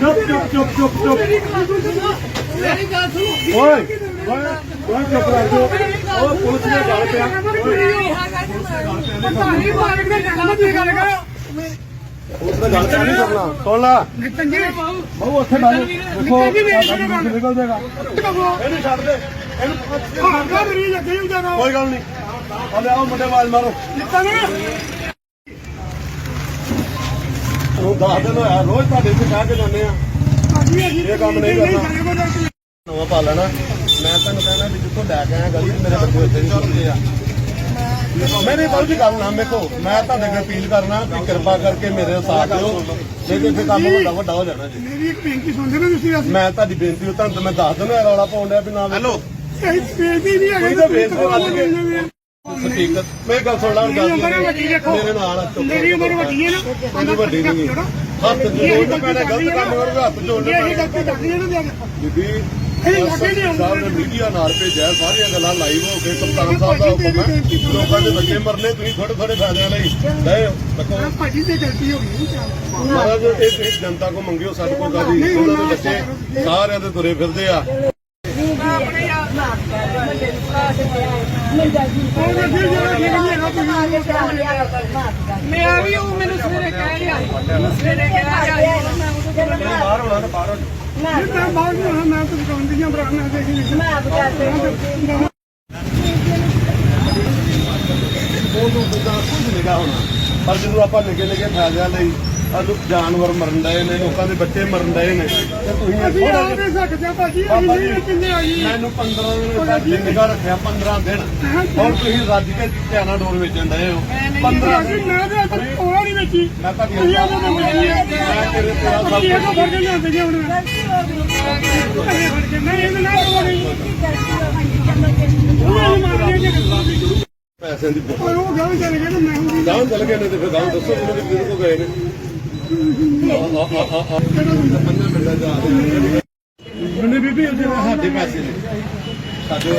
ਚੁੱਪ ਚੁੱਪ ਚੁੱਪ ਚੁੱਪ ਚੁੱਪ। ਮੇਰੀ ਗੱਲ ਸੁਣੋ ਓਏ ਓਏ ਓਏ ਚੁੱਪ ਕਰ ਜੋ ਉਹ ਪੁਲਿਸ ਦੇ ਗੱਲ ਪਿਆ ਪਤਾਹੀ ਮਾਰ ਕੇ ਜਾਣਾ ਦੀ ਗੱਲ ਕਰੋ ਉਸ ਦਾ ਗੱਲ ਨਹੀਂ ਕਰਨਾ ਸੁਣ ਲਾ। ਨਿਤਨ ਜੀ। ਬਹੁ ਉੱਥੇ ਬੈਠੋ ਦੇਖੋ ਨਿਕਲ ਜਾਏਗਾ। ਇਹਨੂੰ ਛੱਡ ਦੇ। ਇਹਨੂੰ ਭਾਗਾ ਮੇਰੀ ਲੱਗੇ ਹੁੰਦਾ ਨਾ ਕੋਈ ਗੱਲ ਨਹੀਂ। ਹਲੇ ਆਓ ਮੁੰਡੇ ਆਵਾਜ਼ ਮਾਰੋ। ਨਿਤਨ। ਉਹ ਦਸ ਦਿਨ ਹੋਇਆ ਰੋਜ਼ ਤੁਹਾਡੇ ਇੱਥੇ ਕਹਿ ਕੇ ਜਾਂਦੇ ਆ। ਇਹ ਕੰਮ ਨਹੀਂ ਕਰਨਾ। ਨਵਾਂ ਪਾ ਲੈਣਾ। ਮੈਂ ਤੁਹਾਨੂੰ ਕਹਿਣਾ ਵੀ ਜਿੱਥੋਂ ਲੈ ਕੇ ਆਇਆ ਗਲੀ 'ਚ ਮੇਰੇ ਬੱਚੇ ਉੱਥੇ ਨਹੀਂ ਸੁਣਦੇ ਆ। ਮੈਂ ਨਹੀਂ ਬਹੁਤ ਗੱਲ ਨਾ ਮੇਕੋ ਮੈਂ ਤੁਹਾਡੇ ਅੱਗੇ ਅਪੀਲ ਕਰਨਾ ਕਿ ਕਿਰਪਾ ਕਰਕੇ ਮੇਰੇ ਸਾਥ ਦਿਓ। ਤੇ ਕੰਮ ਵੱਡਾ ਵੱਡਾ ਹੋ ਜਾਣਾ ਜੀ। ਮੇਰੀ ਇੱਕ ਬੇਨਤੀ ਸੁਣਦੇ ਨਾ ਤੁਸੀਂ ਅਸੀਂ। ਮੈਂ ਤੁਹਾਡੀ ਬੇਨਤੀ ਤੁਹਾਨੂੰ ਮੈਂ ਦੱਸ ਦਿੰਦਾ ਰੌਲਾ ਪਾਉਣ ਡਿਆ ਵੀ ਨਾ ਹੈਲੋ ਇਹ ਬੇਨਤੀ ਨਹੀਂ ਹੈਗੀ ਹਕੀਕਤ। ਮੈਂ ਗੱਲ ਸੁਣ ਲਾ ਮੇਰੀ ਉਮਰ ਵੱਡੀ ਦੇਖੋ। ਮੇਰੇ ਨਾਲ ਆ, ਚੁੱਪ ਮੇਰੀ ਉਮਰ ਵੱਡੀ ਹੈ ਨਾ ਮੈਨੂੰ ਵੱਡੀ ਨਹੀਂ ਹੱਥ ਜੋੜ ਕੇ ਮੈਂ ਗਲਤ ਕੰਮ ਕਰੂੰਗਾ ਹੱਥ ਜੋੜ ਇਹ ਕੇ ਗਲਤੀ ਕਰਦੀ ਹੈ ਨਾ ਬੀਬੀ ਇਹ ਲੱਗੇ ਨਹੀਂ ਆਉਂਦੇ। ਸਾਹਿਬ ਨੇ ਮੀਡੀਆ ਨਾਲ ਭੇਜਿਆ ਸਾਰੀਆਂ ਗੱਲਾਂ ਲਾਈਵ ਹੋ ਕੇ ਕਪਤਾਨ ਸਾਹਿਬ ਦਾ ਹੁਕਮ ਹੈ। ਲੋਕਾਂ ਦੇ ਬੱਚੇ ਮਰਨੇ ਤੁਸੀਂ ਥੋੜੇ ਥੋੜੇ ਫਾਇਦਿਆਂ ਲਈ ਲੈ ਦੇਖੋ। ਭਾਜੀ ਤੇ ਗਲਤੀ ਹੋ ਗਈ ਮਹਾਰਾਜ ਇਹ ਤੁਸੀਂ ਜਨਤਾ ਕੋ ਮੰਗਿਓ ਸਾਡੇ ਉਹਨਾਂ ਦੇ ਬੱਚੇ ਸਾਰਿਆਂ ਦੇ ਤੁਰੇ ਫਿਰਦੇ ਆ। ਮੈਂ ਵੀ ਉਹ ਮੈਨੂੰ ਸਵੇਰੇ ਕਹਿ ਰਿਹਾ ਸਵੇਰੇ ਕਹਿ ਰਿਹਾ ਬਾਹਰ ਹੋਣਾ ਤਾਂ ਬਾਹਰ ਮੈਂ ਬਾਹਰ ਨੂੰ ਮੈਂ ਤਾਂ ਦੁਕਾਨ ਦੀਆਂ ਬਰਾ ਮੈਂ ਦੇਖੀ ਉਹਨੂੰ ਬੰਦਾ ਕੁਝ ਨਿਗਾ ਹੋਣਾ। ਪਰ ਜਦੋਂ ਆਪਾਂ ਨਿੱਕੇ ਨਿੱਕੇ ਫਾਇਦਿਆਂ ਲਈ ਅਲੁਕ ਜਾਨਵਰ ਮਰਨ ਡਏ ਨੇ ਲੋਕਾਂ ਦੇ ਬੱਚੇ ਮਰਨ ਡਏ ਨੇ। ਤੇ ਤੁਸੀਂ ਅਸੀਂ ਆ ਨਹੀਂ ਸਕਦੇ ਭਾਜੀ ਅਸੀਂ ਬਾਬਾ ਜੀ ਨਹੀਂ ਕਿੰਨੇ ਆਈ ਮੈਨੂੰ 15 ਦਿਨ ਤੱਕ ਨਿਗਾ ਰੱਖਿਆ 15 ਦਿਨ। ਹੁਣ ਤੁਸੀਂ ਰੱਜ ਕੇ ਧਿਆਨਾ ਡੋਰ ਵੇਚਣ ਡਏ ਹੋ। 15 ਅਸੀਂ ਮੈਂ ਤਾਂ ਅੱਜ ਨਹੀਂ ਵੇਚੀ ਮੈਂ ਅਸੀਂ ਤਾਂ ਵੇਚੀ ਹੈ ਮੈਂ ਤੇਰੇ ਤੇਰਾ ਸਭ ਅਸੀਂ ਇਹ ਤਾਂ ਫੜ ਕੇ ਲਿਆਂਦੇ ਜੀ ਹੁਣ। ਅਸੀਂ ਫੜ ਕੇ ਨਹੀਂ ਇਹਦੇ ਨਾਲ ਹੋਣੀ ਉਹ ਮਾਰਿਆ ਜੀ ਪੈਸੇ ਦੀ ਉਹ ਉਹ ਗੱਲ ਚੱਲ ਗਈ ਤੇ ਮੈਂ ਹੁਣ ਗਾਉਂ ਚਲ ਗਏ ਨੇ ਤੇ ਫਿਰ ਗਾਉਂ ਦੱਸੋ ਮੈਨੂੰ ਕਿ ਕਿਹਦੇ ਕੋ ਗਏ ਨੇ। ਮੈਨੂੰ ਬੀਬੀ ਉਹਦੇ ਸਾਡੇ ਪੈਸੇ ਨੇ। ਸਾਡੇ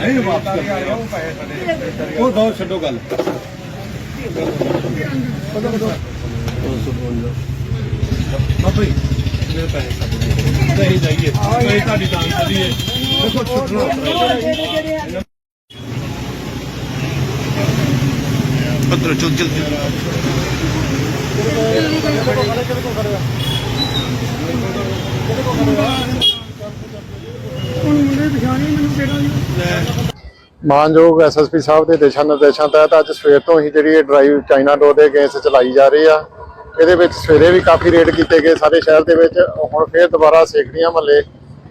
ਹੈ ਵਾਪਸ ਕਰ ਉਹ ਦੋ ਛੱਡੋ ਗੱਲ। ਬਾਬਾ ਜੀ ਮੇਰੇ ਪੈਸੇ ਸਾਡੇ ਨਹੀਂ ਜਾਈਏ ਨਹੀਂ ਤੁਹਾਡੀ ਦਾਨ ਕਰੀਏ ਦੇਖੋ ਛੁੱਟਣਾ ਪੱਤਰ ਚਲ ਚਲ ਮਾਨਯੋਗ ਐਸਐਸਪੀ ਸਾਹਿਬ ਦੇ ਦਿਸ਼ਾ ਨਿਰਦੇਸ਼ਾਂ ਤਹਿਤ ਅੱਜ ਸਵੇਰ ਤੋਂ ਹੀ ਜਿਹੜੀ ਇਹ ਡਰਾਈਵ ਚਾਈਨਾ ਡੋਰ ਦੇ ਅਗੇਂਸਟ ਚਲਾਈ ਜਾ ਰਹੀ ਆ। ਇਹਦੇ ਵਿੱਚ ਸਵੇਰੇ ਵੀ ਕਾਫੀ ਰੇਡ ਕੀਤੇ ਗਏ ਸਾਰੇ ਸ਼ਹਿਰ ਦੇ ਵਿੱਚ। ਹੁਣ ਫੇਰ ਦੁਬਾਰਾ ਸੇਖੜੀਆਂ ਮਹੱਲੇ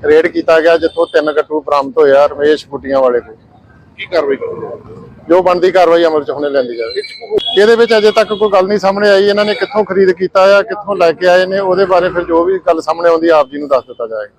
ਰੇਡ ਕੀਤਾ ਗਿਆ, ਜਿੱਥੋਂ ਤਿੰਨ ਗੱਟੂ ਬਰਾਮਦ ਹੋਇਆ ਰਮੇਸ਼ ਬੁੱਟੀਆਂ ਵਾਲੇ ਕੋਲ ਕੀ ਕਾਰਵਾਈ ਕਰੋਗੇ? ਜੋ ਬਣਦੀ ਕਾਰਵਾਈ ਅਮਲ 'ਚ ਹੁਣੇ ਲੈਂਦੀ ਜਾਵੇ। ਇਹਦੇ ਵਿੱਚ ਅਜੇ ਤੱਕ ਕੋਈ ਗੱਲ ਨਹੀਂ ਸਾਹਮਣੇ ਆਈ। ਇਹਨਾਂ ਨੇ ਕਿੱਥੋਂ ਖਰੀਦ ਕੀਤਾ ਆ, ਕਿੱਥੋਂ ਲੈ ਕੇ ਆਏ ਨੇ, ਉਹਦੇ ਬਾਰੇ ਫਿਰ ਜੋ ਵੀ ਗੱਲ ਸਾਹਮਣੇ ਆਉਂਦੀ ਆਪ ਜੀ ਨੂੰ ਦੱਸ ਦਿੱਤਾ ਜਾਏਗਾ।